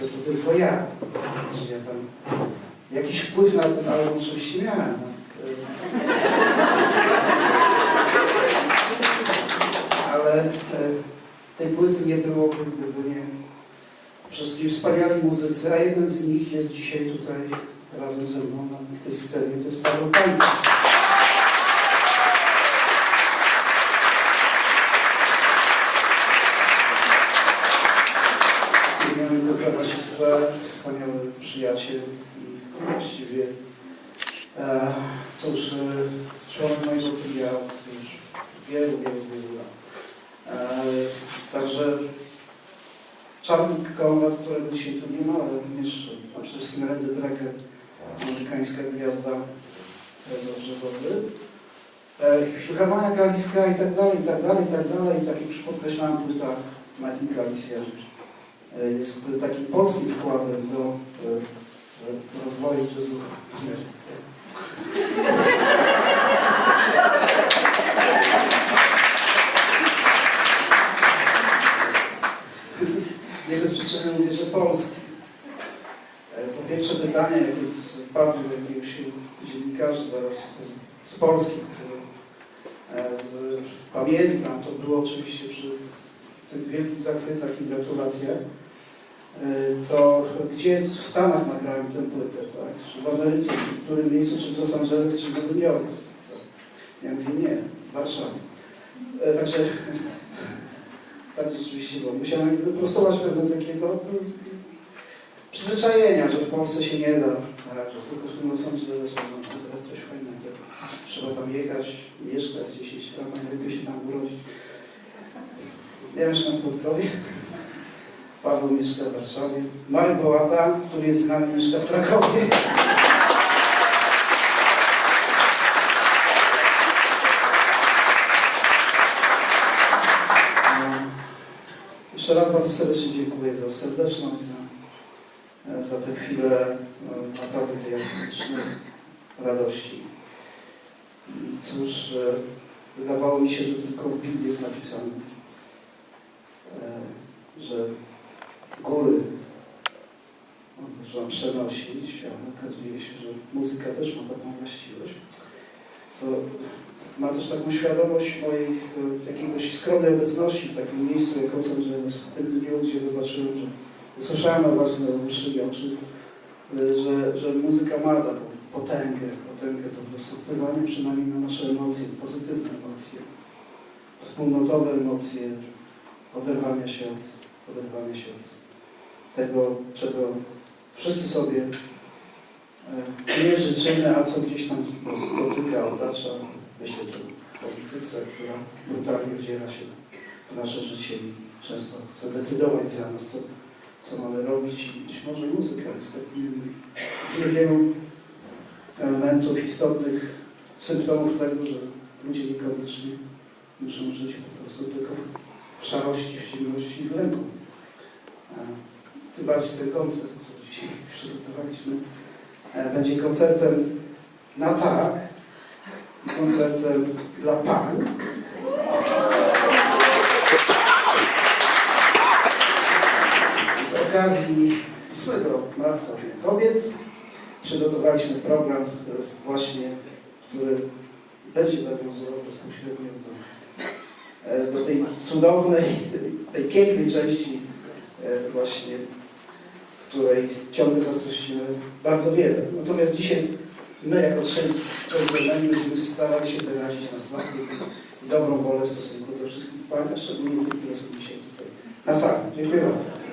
że, to tylko ja, że ja tam jakiś wpływ na ten album oczywiście miałem. Ale tej płyty nie byłoby, gdyby nie wszystkim wspaniali muzycy, a jeden z nich jest dzisiaj tutaj razem ze mną na tej scenie, to jest Paweł Pańczyk. Miałem siostra, wspaniały przyjaciel i właściwie e, cóż, e, członek mojego od już wielu, wielu, wielu lat. E, także Czarnik Konrad, którego dzisiaj tu nie ma, ale również a przede wszystkim Randy Brecker, amerykańska gwiazda e, jazzowy. E, Filharmonia Galiska i tak dalej, i tak dalej, i tak dalej. Tak jak już podkreślałem, płyta Martin Galicja jest takim polskim wkładem do e, rozwoju jazzu w Ameryce. Nie bez przyczyny mówię, że polski. E, Po pierwsze pytanie, jakie padło do jakiegoś dziennikarzy zaraz z Polski, który e, pamiętam, to było oczywiście przy tych wielkich zachwytach i gratulacjach, e, to gdzie w Stanach nagrałem tę płytę, tak? Czy w Ameryce, czy w którym miejscu, czy w Los Angeles, czy w Nowym Jorku. Ja mówię, nie, w Warszawie. E, Także tak rzeczywiście było. Musiałem wyprostować pewne takie no, przyzwyczajenia, że w Polsce się nie da, tak, że tylko w tym Los Angeles można zrobić coś fajnego. Trzeba tam jechać, mieszkać 10 lat, najlepiej się tam urodzić. Ja mieszkam w Piotrowie, Paweł mieszka w Warszawie, Marek Bołata, który jest z nami, mieszka w Krakowie. No. Jeszcze raz bardzo serdecznie dziękuję za serdeczność, za, za tę chwilę no, naprawdę tej artystycznej radości. Cóż, e, wydawało mi się, że tylko w Biblii jest napisane, e, że góry. Można przenosić, a okazuje się, że muzyka też ma taką właściwość, co ma też taką świadomość mojej e, jakiegoś skromnej obecności w takim miejscu jak Los Angeles, w tym dniu, gdzie zobaczyłem, że usłyszałem na własne uszy oczy, e, że, że muzyka ma taką potęgę, potęgę po prostu wpływania przynajmniej na nasze emocje, pozytywne emocje, wspólnotowe emocje, się od, oderwania się od tego, czego wszyscy sobie e, nie życzymy, a co gdzieś tam spotyka, otacza. Myślę, że w polityce, która brutalnie wdziera się w nasze życie i często chce decydować za nas, co, co mamy robić. I być może muzyka jest takim z niewielu elementów istotnych, symptomów tego, że ludzie niekoniecznie muszą żyć po prostu tylko w szarości, w ciemności i w lęku. Tym bardziej ten koncert, który dzisiaj przygotowaliśmy, e, będzie koncertem na tak, koncertem dla pań. Z okazji 8 marca Dnia Kobiet przygotowaliśmy program e, właśnie, który będzie nawiązywał bezpośrednio do, e, do tej cudownej, tej pięknej części właśnie, której ciągle zazdrościmy bardzo wiele. Natomiast dzisiaj my jako człowiek będziemy starali się wyrazić nasz zachwyt i dobrą wolę w stosunku do wszystkich pań, a szczególnie tych, które są dzisiaj tutaj na sali. Dziękuję bardzo.